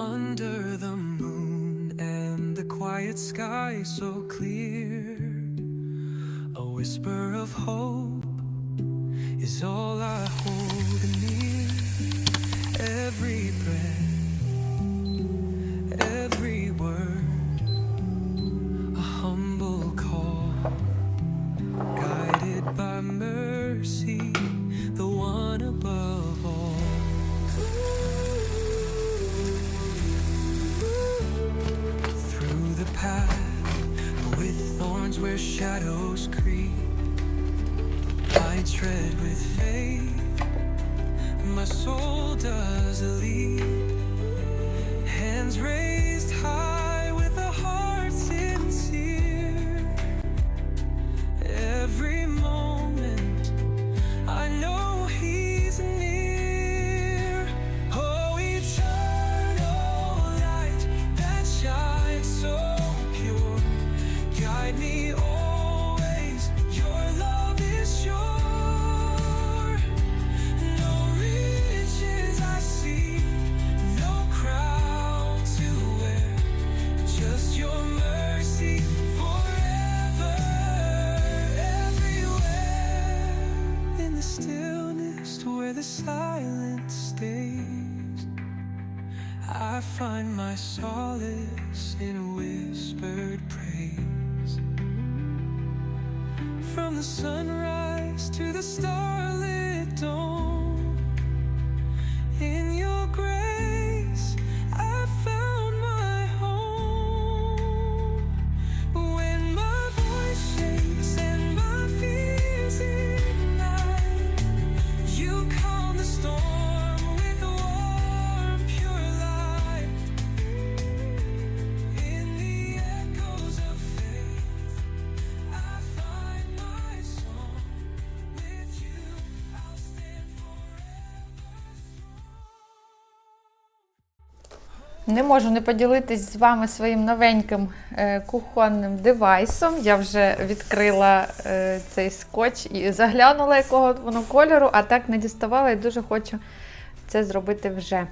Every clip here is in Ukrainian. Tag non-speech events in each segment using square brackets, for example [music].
Under the moon and the quiet sky so clear, a whisper of hope is all I hold near. Every breath, shadows creep, I tread with faith. My soul does leap. Hands raised silence stays, I find my solace in whispered praise. From the sunrise to the starlit dawn, in your Не можу не поділитись з вами своїм новеньким е, кухонним девайсом. Я вже відкрила е, цей скотч і заглянула, якого воно кольору, а так не діставала і дуже хочу це зробити вже.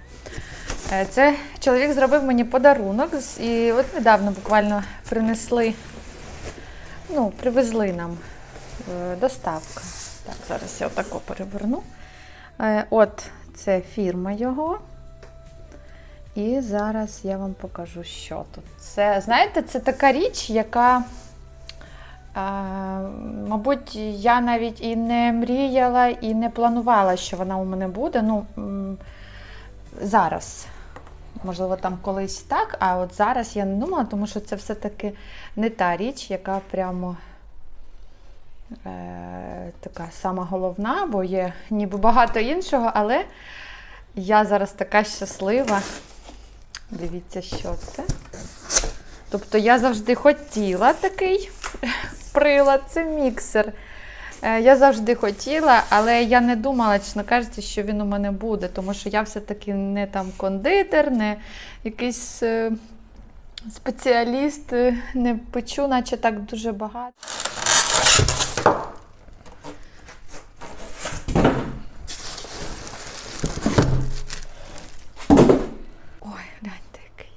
Е, Це чоловік зробив мені подарунок, і от недавно буквально принесли, ну, привезли нам доставка. Так, зараз я отако переверну. От це фірма його. І зараз я вам покажу, що тут. Це, знаєте, це така річ, яка, а, мабуть, я навіть і не мріяла, і не планувала, що вона у мене буде. Ну, зараз. Можливо, там колись так, а от зараз я не думала, тому що це все-таки не та річ, яка прямо е, така сама головна, бо є ніби багато іншого, але я зараз така щаслива. Дивіться, що це. Тобто я завжди хотіла такий [laughs] прилад, це міксер. Е, Я завжди хотіла, але я не думала, чесно кажучи, що він у мене буде, тому що я все-таки не там кондитер, не якийсь е, спеціаліст, е, не печу, наче так дуже багато. Ой, гляньте який.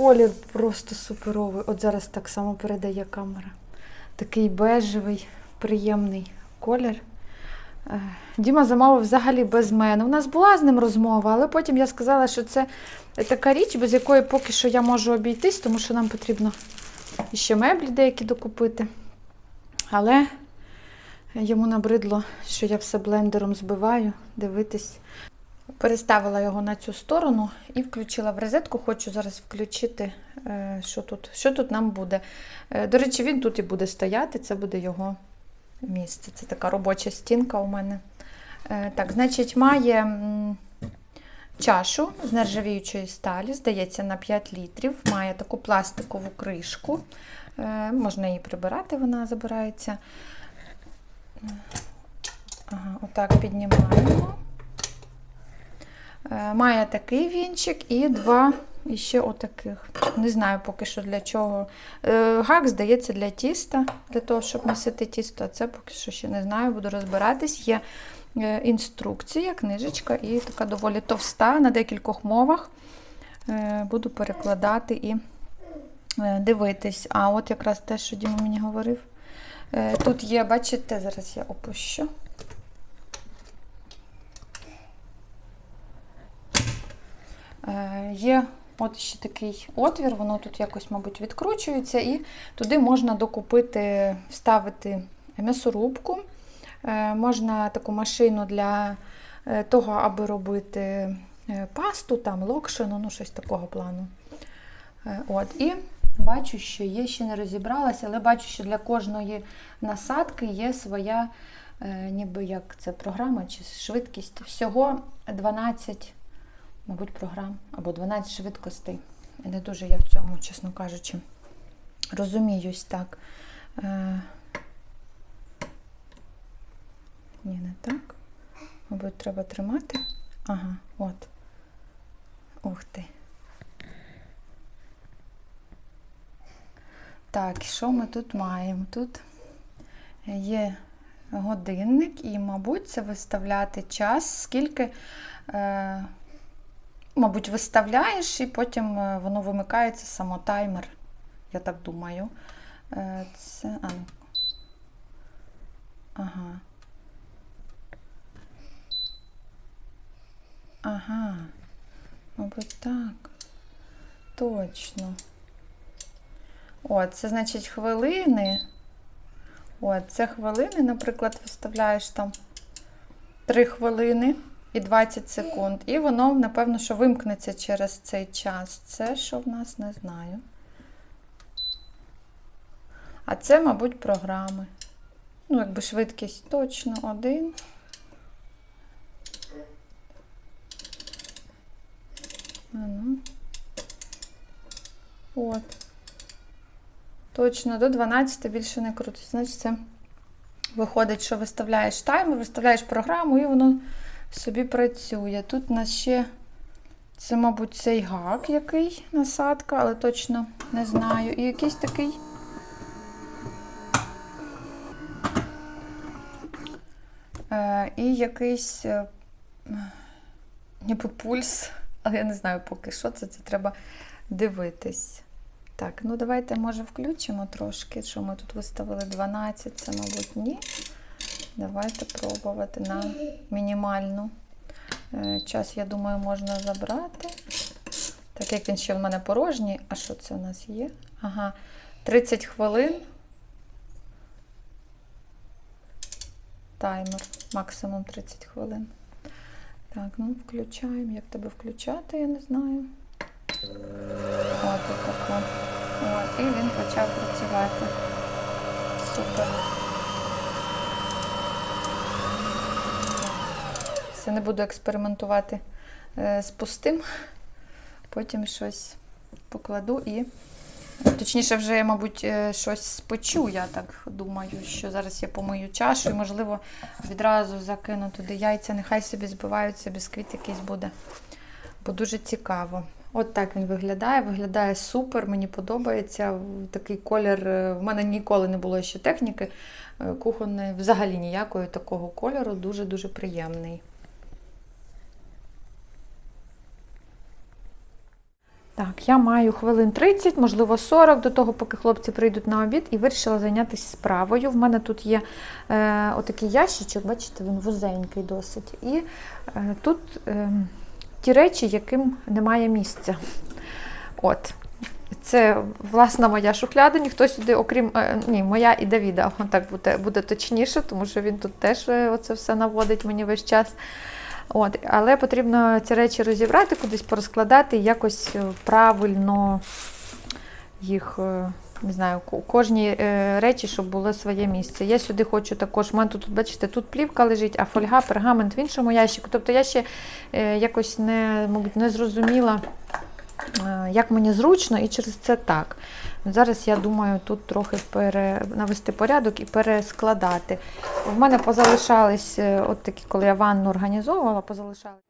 Колір просто суперовий. От зараз так само передає камера. Такий бежевий, приємний колір. Е, Діма замовив взагалі без мене. У нас була з ним розмова, але потім я сказала, що це така річ, без якої поки що я можу обійтись, тому що нам потрібно ще меблі деякі докупити. Але йому набридло, що я все блендером збиваю, дивитись. Переставила його на цю сторону і включила в розетку. Хочу зараз включити, е, що тут, що тут нам буде. Е, До речі, він тут і буде стояти, це буде його місце. Це така робоча стінка у мене. Е, Так, значить, має чашу з нержавіючої сталі, здається, на 5 літрів. Має таку пластикову кришку. Можна її прибирати, вона забирається. Ага, отак піднімаємо. Е, Має такий вінчик і два іще отаких. Не знаю поки що для чого. Е, Гак, здається, для тіста, для того, щоб носити тісто. А це поки що ще не знаю, буду розбиратись. Є е, інструкція, книжечка і така доволі товста на декількох мовах. буду перекладати і дивитись. А от якраз те, що Діма мені говорив. Тут є, бачите, зараз я опущу. Є от ще такий отвір, воно тут якось, мабуть, відкручується, і туди можна докупити, вставити м'ясорубку. Е, Можна таку машину для е, того, аби робити е, пасту, там локшину, ну щось такого плану. Е, От. І бачу, що є, ще не розібралася, але бачу, що для кожної насадки є своя, е, ніби як це програма чи швидкість. Всього 12, мабуть, програм або 12 швидкостей. Не дуже я в цьому, чесно кажучи, розуміюсь так. Е, Ні, не так. Мабуть, треба тримати. Ага, от. Ух ти. Так, що ми тут маємо? Тут є годинник, і, мабуть, це виставляти час, скільки, е, мабуть, виставляєш, і потім е, воно вимикається само таймер. Я так думаю. Е, це. А, ну. Ага. Ага. Мабуть, так. Точно. О, це значить хвилини. О, це хвилини, наприклад, виставляєш там 3 хвилини і 20 секунд. І воно, напевно, що вимкнеться через цей час. Це що в нас не знаю. А це, мабуть, програми. Ну, якби швидкість точно один. А ну. От. Точно, до 12 більше не крутить. Значить, це виходить, що виставляєш таймер, виставляєш програму, і воно собі працює. Тут у нас ще, це, мабуть, цей гак який насадка, але точно не знаю. І якийсь такий. Е, і якийсь е, ніби пульс, але я не знаю поки що це, це треба дивитись. Так, ну давайте, може, включимо трошки, що ми тут виставили 12, це, мабуть, ні. Давайте пробувати на мінімальну. Е, Час, я думаю, можна забрати. Так як він ще в мене порожній. А що це у нас є? Ага, 30 хвилин. Таймер, максимум 30 хвилин. Так, ну включаємо. Як тебе включати, я не знаю. От отако. От, і він почав працювати. Супер. Все, не буду експериментувати е, з пустим. Потім щось покладу і. Точніше, вже, я, мабуть, е, щось спечу, я так думаю, що зараз я помию чашу і, можливо, відразу закину туди яйця, нехай собі збиваються, бісквіт якийсь буде. Бо дуже цікаво. От так він виглядає. Виглядає супер, мені подобається. Такий колір. е, В мене ніколи не було ще техніки кухонної, взагалі ніякої такого кольору. Дуже-дуже приємний. Так, я маю хвилин 30, можливо 40 до того, поки хлопці прийдуть на обід, і вирішила зайнятися справою. В мене тут є е, отакий ящичок, бачите, він вузенький досить. І е, тут е, ті речі, яким немає місця. От. Це власна моя шухляда, ніхто сюди, окрім е, ні, моя і Давіда, так буде, буде точніше, тому що він тут теж е, оце все наводить мені весь час. От, але потрібно ці речі розібрати, кудись порозкладати якось е, правильно їх, е, не знаю, ко- кожній е, речі, щоб було своє місце. Я сюди хочу також, у мене тут, бачите, тут плівка лежить, а фольга, пергамент в іншому ящику. Тобто я ще якось не, мабуть, не зрозуміла, як мені зручно, і через це так. Зараз я думаю тут трохи пере... навести порядок і перескладати. В мене позалишались, е, от такі, коли я ванну організовувала, позалишались.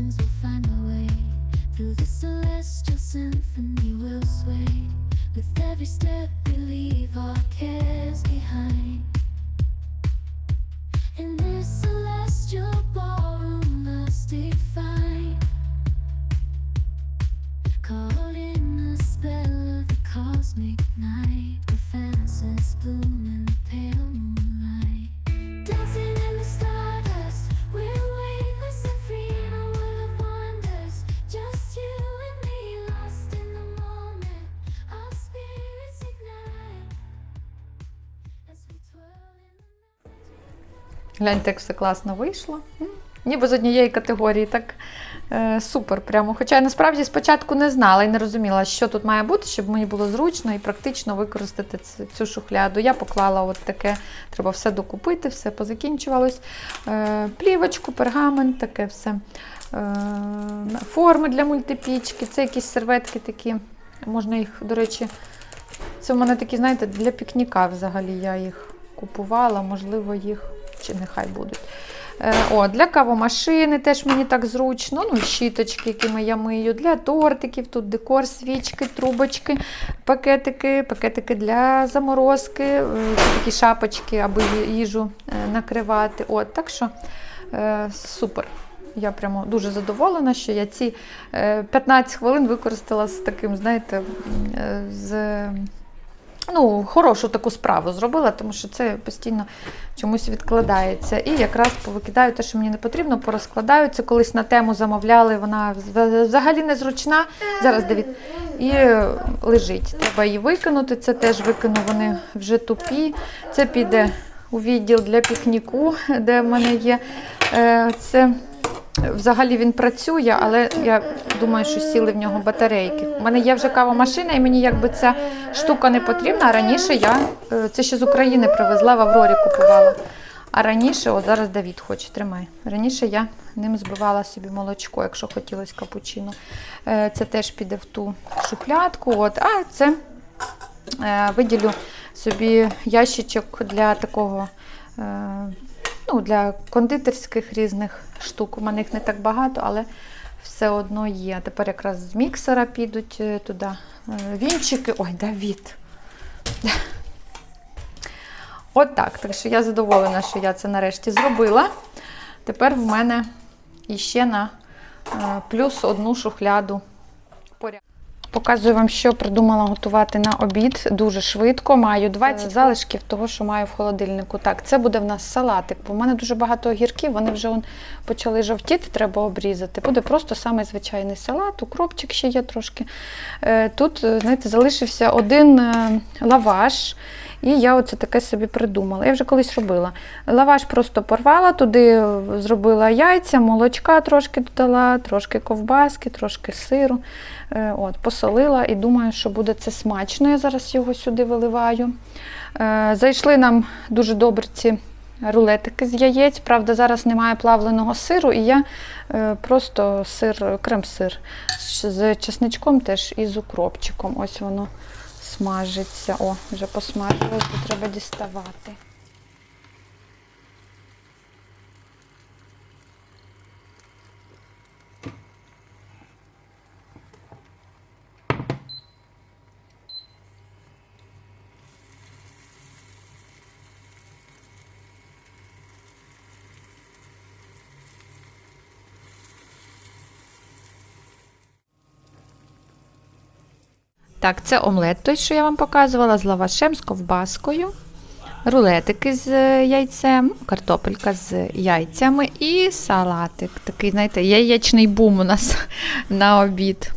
We'll find our way through the celestial symphony. We'll sway with every step. Гляньте, як все класно вийшло. Ніби з однієї категорії, так е, супер прямо. Хоча я насправді спочатку не знала і не розуміла, що тут має бути, щоб мені було зручно і практично використати цю шухляду. Я поклала от таке, треба все докупити, все позакінчувалось. Е, плівочку, пергамент, таке все. Е, форми для мультипічки, це якісь серветки такі. Можна їх, до речі, це в мене такі, знаєте, для пікніка взагалі я їх купувала, можливо, їх чи нехай будуть. Е, О, для кавомашини теж мені так зручно. Ну, щіточки, якими я мию, для тортиків, тут декор, свічки, трубочки, пакетики, пакетики для заморозки, е, такі шапочки, аби їжу е, накривати. От, так що супер. Я прямо дуже задоволена, що я ці е, 15 хвилин використала з таким, знаєте, з ну, хорошу таку справу зробила, тому що це постійно чомусь відкладається. І якраз повикидаю те, що мені не потрібно, порозкладаю. Це колись на тему замовляли, вона вз- взагалі незручна. Зараз Давід. І лежить. Треба її викинути. Це теж викину, вони вже тупі. Це піде у відділ для пікніку, де в мене є. е, Це Взагалі він працює, але я думаю, що сіли в нього батарейки. У мене є вже кавомашина, і мені якби ця штука не потрібна. А раніше я е, це ще з України привезла, в Аврорі купувала. А раніше, от зараз Давід хоче, тримай. Раніше я ним збивала собі молочко, якщо хотілося капучино. Е, Це теж піде в ту шухлядку. От. А це е, виділю собі ящичок для такого. Ну, для кондитерських різних штук. У мене їх не так багато, але все одно є. Тепер якраз з міксера підуть е, туди е, вінчики. Ой, Давід. От так. Так що я задоволена, що я це нарешті зробила. Тепер в мене іще на е, плюс одну шухляду. поряд. Показую вам, що придумала готувати на обід дуже швидко. Маю 20 залишків того, що маю в холодильнику. Так, це буде в нас салатик, бо в мене дуже багато огірків, вони вже он, почали жовтіти, треба обрізати. Буде просто самий звичайний салат, укропчик ще є трошки. Е, Тут, е, знаєте, залишився один е, лаваш. І я оце таке собі придумала. Я вже колись робила. Лаваш просто порвала, туди зробила яйця, молочка трошки додала, трошки ковбаски, трошки сиру. Е, От, посолила і думаю, що буде це смачно. Я зараз його сюди виливаю. Е, Зайшли нам дуже добре ці рулетики з яєць. Правда, зараз немає плавленого сиру, і я е, просто сир, крем-сир з чесничком теж і з укропчиком. Ось воно смажиться. О, вже посмажилось, треба діставати. Так, це омлет, той, що я вам показувала, з лавашем, з ковбаскою, рулетики з е, яйцем, картопелька з яйцями і салатик. Такий, знаєте, яєчний бум у нас [laughs] на обід.